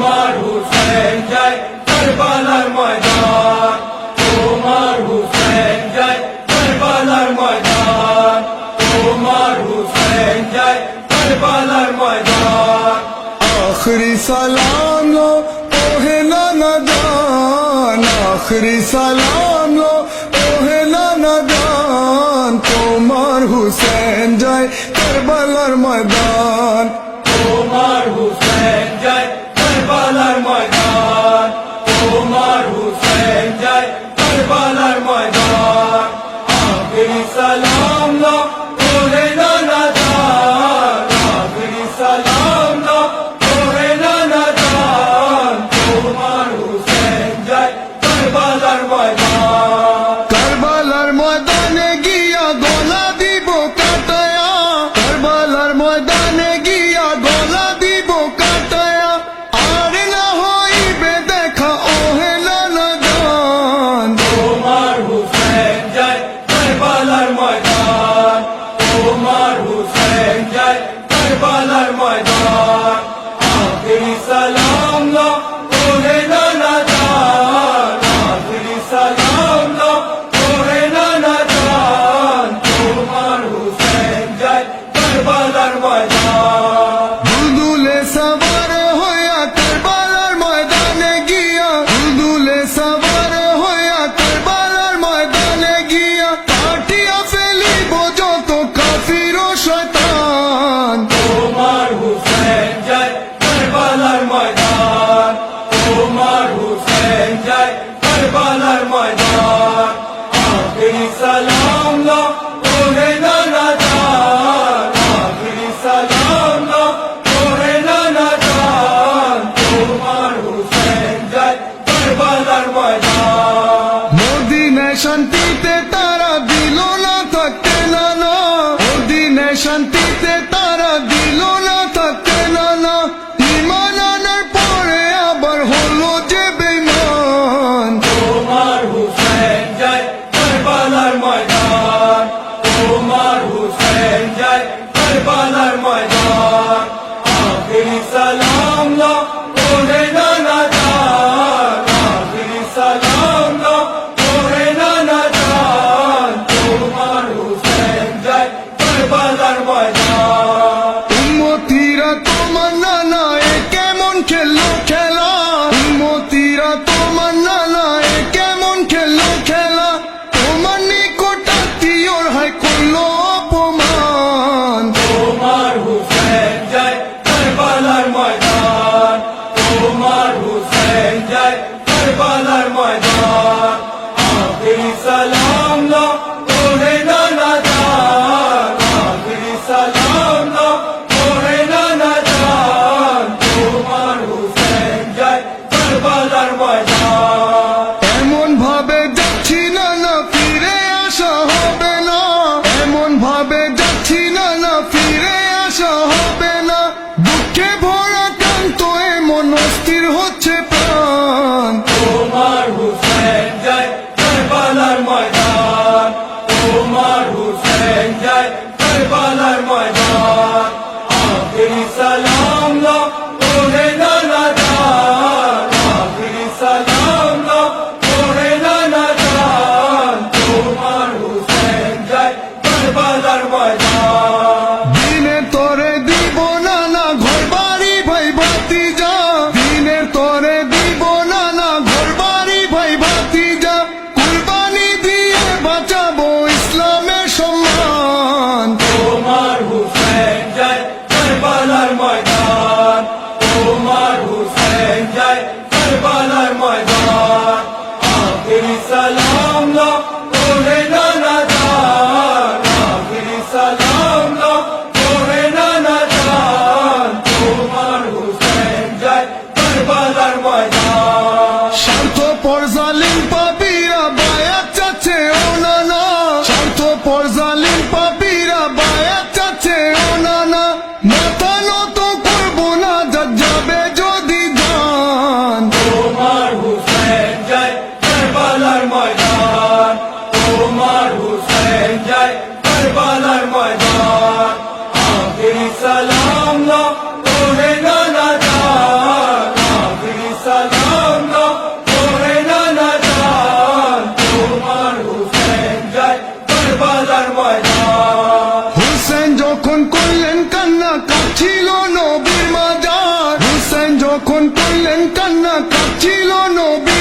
তোমার হুসেন জয় করবালার ময়দান। তোমার হুসেন জয় করবালার ময়দান। তোমার হুসেন জয় করবালার ময়দান। আখরি সালাম লো ওহেলা নাদান আখরি সালাম লো ওহেলা নাদান তোমার হুসেন ময়দানে গিয়া গলা দিব কাটায়া আর না হইবে দেখা ওহে নানা গান তোমার হুসেন জয় কারবালার ময়দান তোমার হুসেন জয় কারবালার হুসেন জয় করবালার ময়দান আখরি সালাম লা no, no.